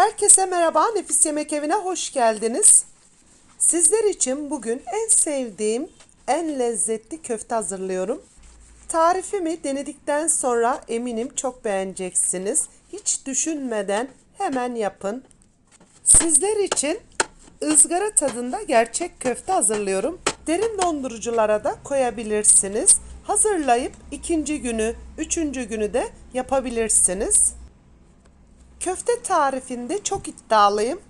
Herkese merhaba, Nefis Yemek Evi'ne hoş geldiniz. Sizler için bugün en sevdiğim, en lezzetli köfte hazırlıyorum. Tarifimi denedikten sonra eminim çok beğeneceksiniz. Hiç düşünmeden hemen yapın. Sizler için ızgara tadında gerçek köfte hazırlıyorum. Derin donduruculara da koyabilirsiniz. Hazırlayıp ikinci günü, üçüncü günü de yapabilirsiniz. Köfte tarifinde çok iddialıyım.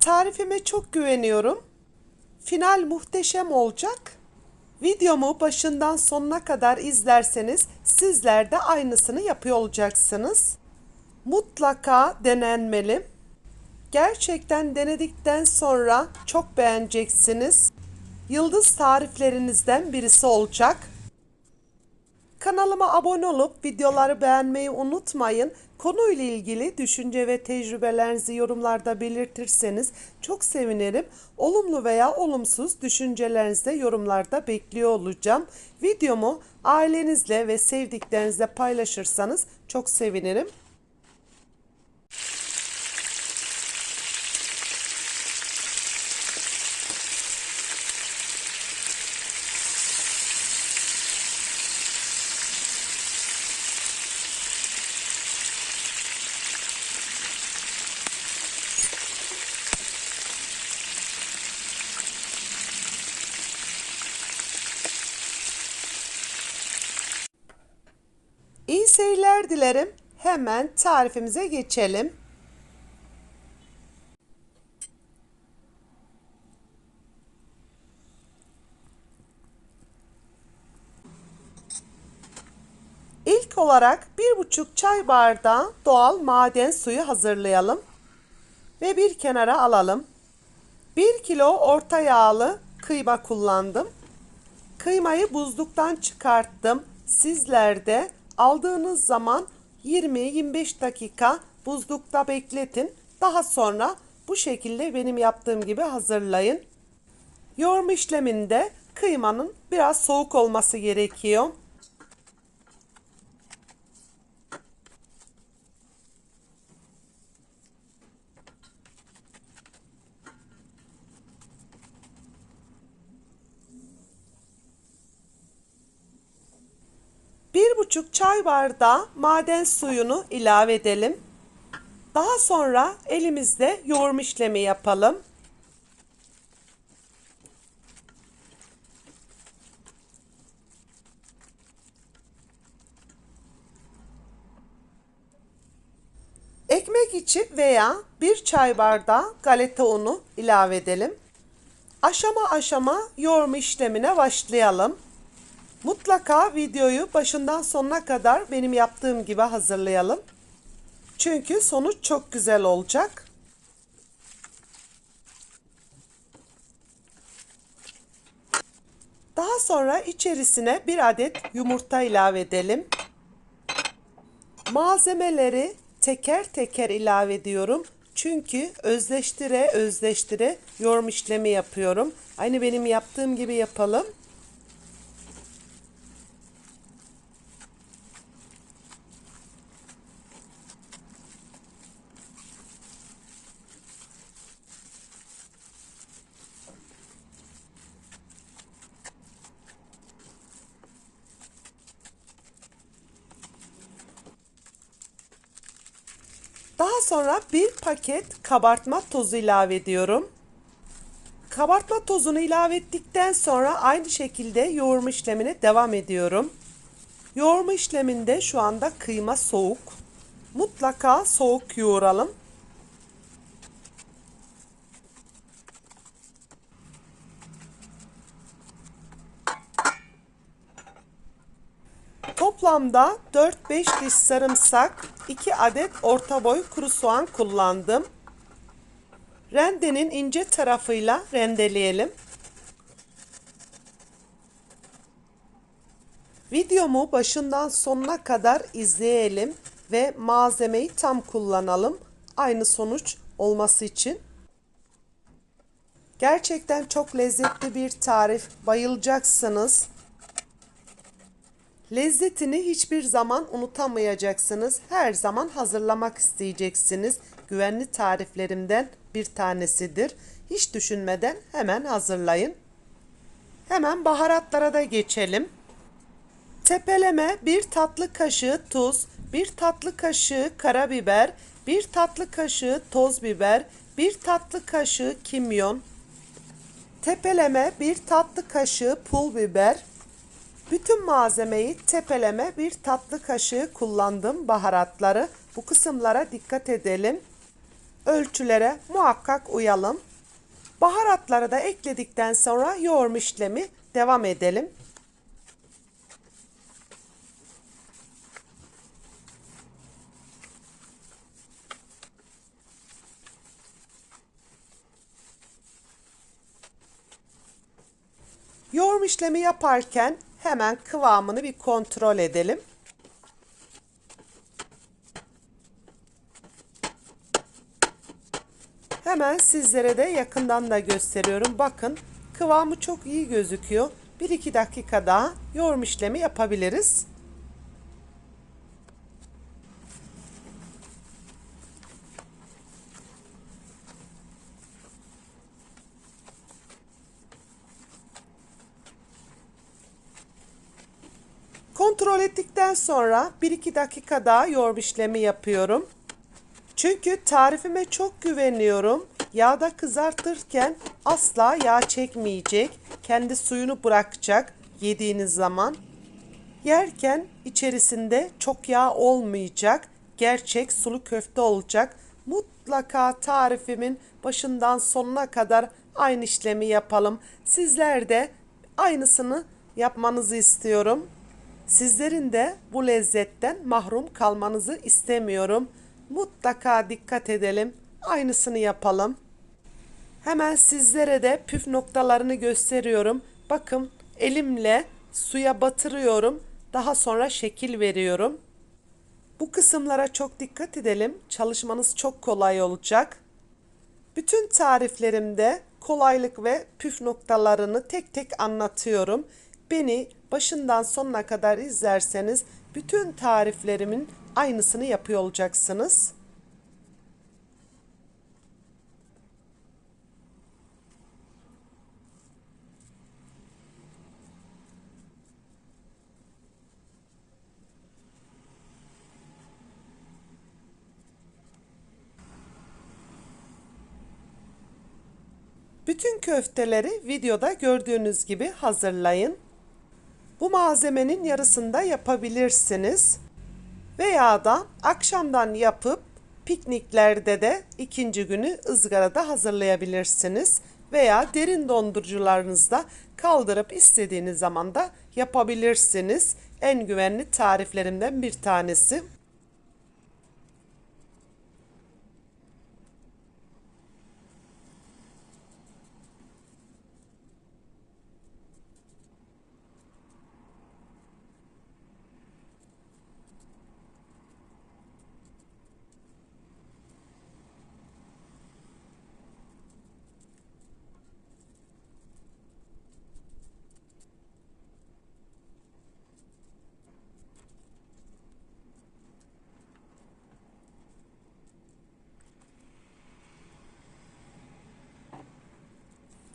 Tarifime çok güveniyorum. Final muhteşem olacak. Videomu başından sonuna kadar izlerseniz sizler de aynısını yapıyor olacaksınız. Mutlaka denenmeli. Gerçekten denedikten sonra çok beğeneceksiniz. Yıldız tariflerinizden birisi olacak. Kanalıma abone olup videoları beğenmeyi unutmayın. Konuyla ilgili düşünce ve tecrübelerinizi yorumlarda belirtirseniz çok sevinirim. Olumlu veya olumsuz düşüncelerinizi de yorumlarda bekliyor olacağım. Videomu ailenizle ve sevdiklerinizle paylaşırsanız çok sevinirim. İyi seyirler dilerim. Hemen tarifimize geçelim. İlk olarak bir buçuk çay bardağı doğal maden suyu hazırlayalım ve bir kenara alalım. 1 kilo orta yağlı kıyma kullandım. Kıymayı buzluktan çıkarttım. Sizler de aldığınız zaman 20-25 dakika buzlukta bekletin. Daha sonra bu şekilde benim yaptığım gibi hazırlayın. Yoğurma işleminde kıymanın biraz soğuk olması gerekiyor. Bir buçuk çay bardağı maden suyunu ilave edelim. Daha sonra elimizde yoğurma işlemi yapalım. Ekmek için veya bir çay bardağı galeta unu ilave edelim. Aşama aşama yoğurma işlemine başlayalım. Mutlaka videoyu başından sonuna kadar benim yaptığım gibi hazırlayalım. Çünkü sonuç çok güzel olacak. Daha sonra içerisine bir adet yumurta ilave edelim. Malzemeleri teker teker ilave ediyorum. Çünkü özleştire özleştire yoğurma işlemi yapıyorum. Aynı benim yaptığım gibi yapalım. Daha sonra bir paket kabartma tozu ilave ediyorum. Kabartma tozunu ilave ettikten sonra aynı şekilde yoğurma işlemine devam ediyorum. Yoğurma işleminde şu anda kıyma soğuk. Mutlaka soğuk yoğuralım. Toplamda 4-5 diş sarımsak, 2 adet orta boy kuru soğan kullandım. Rendenin ince tarafıyla rendeleyelim. Videomu başından sonuna kadar izleyelim ve malzemeyi tam kullanalım. Aynı sonuç olması için. Gerçekten çok lezzetli bir tarif. Bayılacaksınız. Lezzetini hiçbir zaman unutamayacaksınız. Her zaman hazırlamak isteyeceksiniz. Güvenli tariflerimden bir tanesidir. Hiç düşünmeden hemen hazırlayın. Hemen baharatlara da geçelim. Tepeleme bir tatlı kaşığı tuz, bir tatlı kaşığı karabiber, bir tatlı kaşığı toz biber, bir tatlı kaşığı kimyon, tepeleme bir tatlı kaşığı pul biber, bütün malzemeyi tepeleme bir tatlı kaşığı kullandım baharatları. Bu kısımlara dikkat edelim. Ölçülere muhakkak uyalım. Baharatları da ekledikten sonra yoğurma işlemi devam edelim. Yoğurma işlemi yaparken hemen kıvamını bir kontrol edelim. Hemen sizlere de yakından da gösteriyorum. Bakın kıvamı çok iyi gözüküyor. 1-2 dakika daha yoğurma işlemi yapabiliriz. Kontrol ettikten sonra 1-2 dakika daha yoğurma işlemi yapıyorum. Çünkü tarifime çok güveniyorum. Yağda kızartırken asla yağ çekmeyecek. Kendi suyunu bırakacak yediğiniz zaman. Yerken içerisinde çok yağ olmayacak. Gerçek sulu köfte olacak. Mutlaka tarifimin başından sonuna kadar aynı işlemi yapalım. Sizler de aynısını yapmanızı istiyorum. Sizlerin de bu lezzetten mahrum kalmanızı istemiyorum. Mutlaka dikkat edelim. Aynısını yapalım. Hemen sizlere de püf noktalarını gösteriyorum. Bakın elimle suya batırıyorum. Daha sonra şekil veriyorum. Bu kısımlara çok dikkat edelim. Çalışmanız çok kolay olacak. Bütün tariflerimde kolaylık ve püf noktalarını tek tek anlatıyorum. Beni başından sonuna kadar izlerseniz bütün tariflerimin aynısını yapıyor olacaksınız. Bütün köfteleri videoda gördüğünüz gibi hazırlayın. Bu malzemenin yarısını da yapabilirsiniz. Veya da akşamdan yapıp pikniklerde de ikinci günü ızgarada hazırlayabilirsiniz. Veya derin dondurucularınızda kaldırıp istediğiniz zaman da yapabilirsiniz. En güvenli tariflerimden bir tanesi.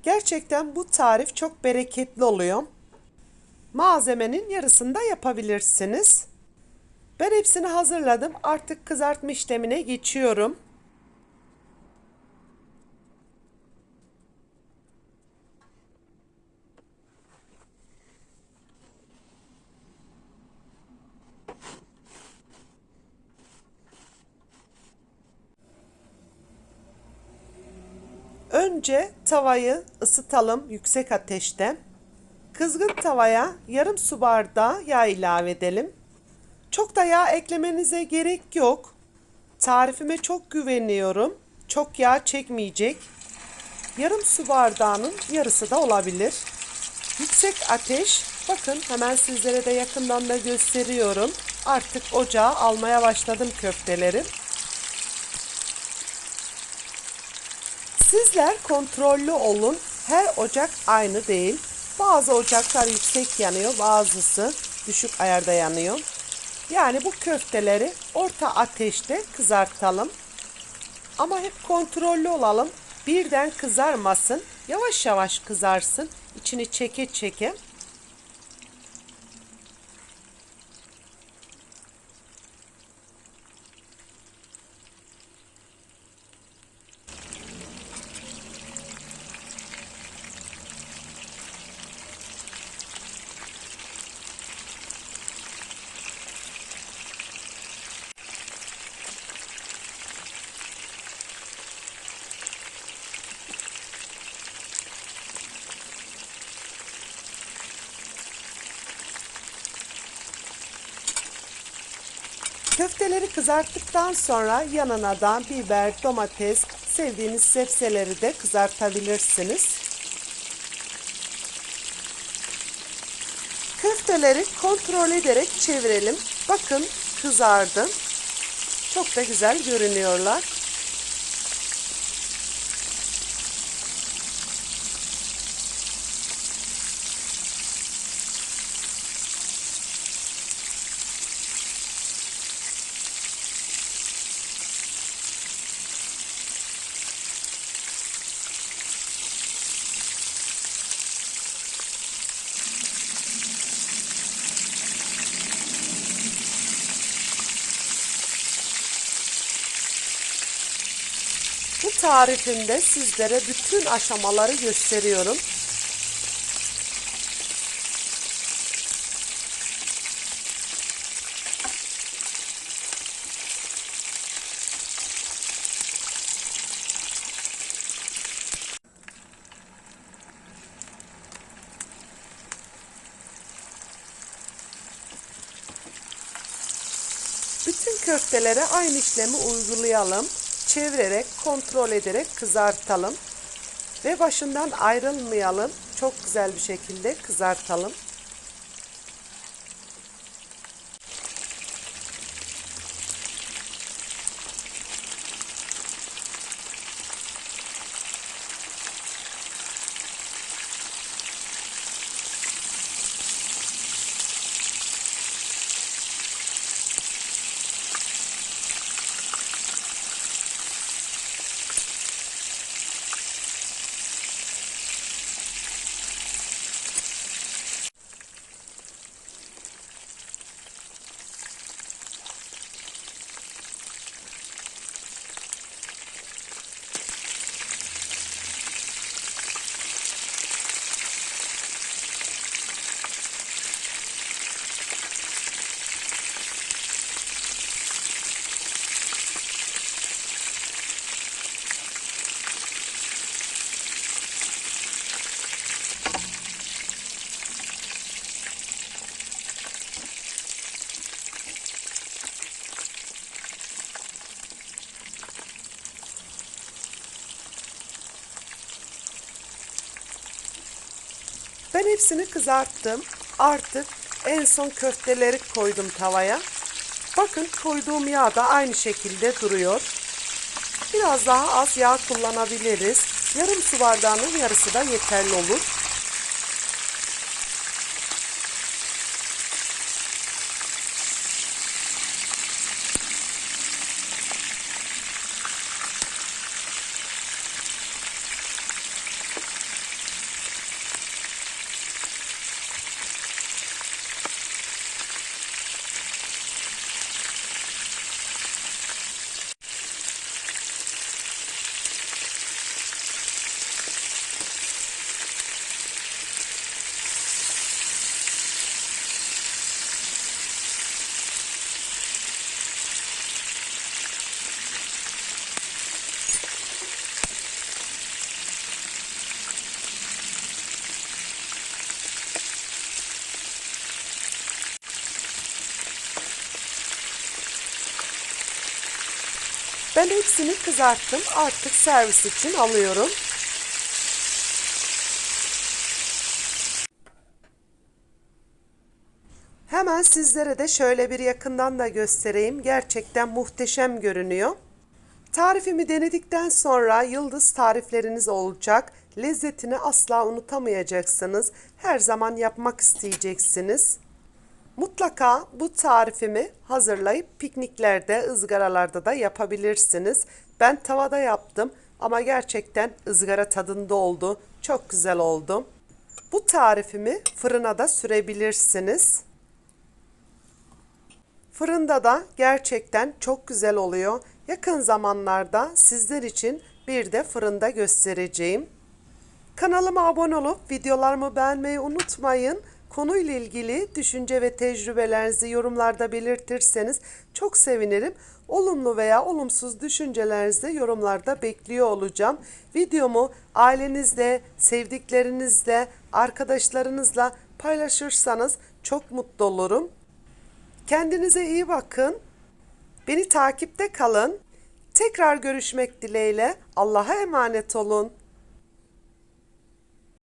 Gerçekten bu tarif çok bereketli oluyor. Malzemenin yarısını da yapabilirsiniz. Ben hepsini hazırladım. Artık kızartma işlemine geçiyorum. Önce tavayı ısıtalım yüksek ateşte. Kızgın tavaya yarım su bardağı yağ ilave edelim. Çok da yağ eklemenize gerek yok. Tarifime çok güveniyorum. Çok yağ çekmeyecek. Yarım su bardağının yarısı da olabilir. Yüksek ateş. Bakın hemen sizlere de yakından da gösteriyorum. Artık ocağa almaya başladım köfteleri. Sizler kontrollü olun. Her ocak aynı değil. Bazı ocaklar yüksek yanıyor, bazısı düşük ayarda yanıyor. Yani bu köfteleri orta ateşte kızartalım. Ama hep kontrollü olalım. Birden kızarmasın. Yavaş yavaş kızarsın. İçini çeke çeke. Köfteleri kızarttıktan sonra yanına da biber, domates, sevdiğiniz sebzeleri de kızartabilirsiniz. Köfteleri kontrol ederek çevirelim. Bakın kızardı. Çok da güzel görünüyorlar. Tarifimde sizlere bütün aşamaları gösteriyorum. Bütün köftelere aynı işlemi uygulayalım. Çevirerek, kontrol ederek kızartalım. Ve başından ayrılmayalım. Çok güzel bir şekilde kızartalım. Ben hepsini kızarttım. Artık en son köfteleri koydum tavaya. Bakın koyduğum yağ da aynı şekilde duruyor. Biraz daha az yağ kullanabiliriz. Yarım su bardağının yarısı da yeterli olur. Ben hepsini kızarttım. Artık servis için alıyorum. Hemen sizlere de şöyle bir yakından da göstereyim. Gerçekten muhteşem görünüyor. Tarifimi denedikten sonra yıldız tarifleriniz olacak. Lezzetini asla unutamayacaksınız. Her zaman yapmak isteyeceksiniz. Mutlaka bu tarifimi hazırlayıp pikniklerde, ızgaralarda da yapabilirsiniz. Ben tavada yaptım ama gerçekten ızgara tadında oldu. Çok güzel oldu. Bu tarifimi fırına da sürebilirsiniz. Fırında da gerçekten çok güzel oluyor. Yakın zamanlarda sizler için bir de fırında göstereceğim. Kanalıma abone olup videolarımı beğenmeyi unutmayın. Konuyla ilgili düşünce ve tecrübelerinizi yorumlarda belirtirseniz çok sevinirim. Olumlu veya olumsuz düşüncelerinizi yorumlarda bekliyor olacağım. Videomu ailenizle, sevdiklerinizle, arkadaşlarınızla paylaşırsanız çok mutlu olurum. Kendinize iyi bakın. Beni takipte kalın. Tekrar görüşmek dileğiyle. Allah'a emanet olun.